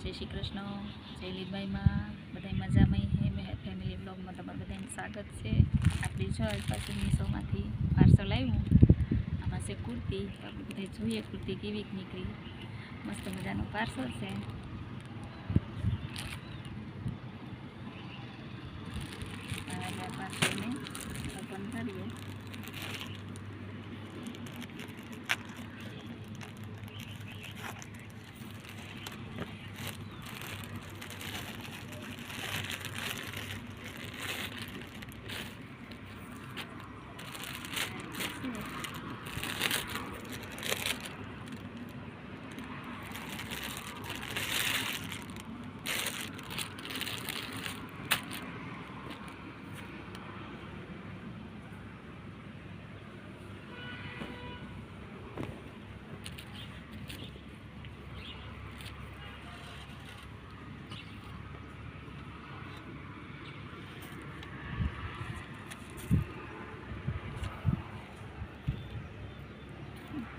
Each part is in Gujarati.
જય શ્રી કૃષ્ણ, જય લીલભાઈમાં બધા મજામાં હે? મેં ફેમિલી બ્લોગમાં તમારું બધાને સ્વાગત છે. આપણી જો પાછી મીશોમાંથી પાર્સલ આવ્યું. આમાં છે કુર્તી. આપણે બધા જોઈએ કુર્તી કેવી નીકળી. મસ્ત મજાનું પાર્સલ છે. પાર્સલને ઓપન કરીએ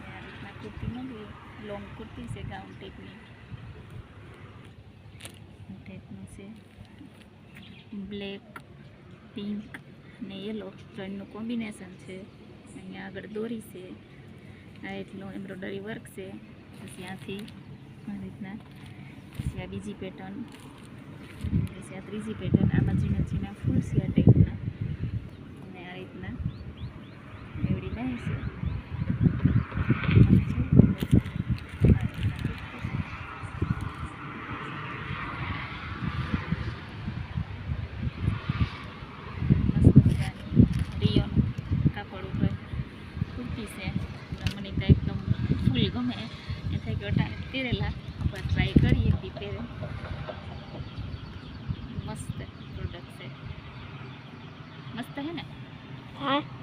આ રીતના કુર્તી મળી લોંગ કુર્તી છે ગાઉન ટાઈપની ટાઈપનું છે બ્લેક પિંક અને યલો ત્રણનું કોમ્બિનેશન છે. અહીંયા આગળ દોરી છે. આ એટલું એમ્બ્રોડરી વર્ક છે. આથી આ રીતના પછી આ બીજી પેટર્ન પછી આ ત્રીજી પેટર્ન આમાં ઝીણા ઝીણા ફૂલ છે આ ટાઈપના અને આ રીતના એવડી લાઈન છે. કુર્તી છે. મને તો એકદમ ફૂલ ગમે. એ થાય કે અટાણે પહેરેલા. આપણે ટ્રાય કરીએ બી પહેરે. મસ્ત પ્રોડક્ટ છે. મસ્ત હે ને? હા.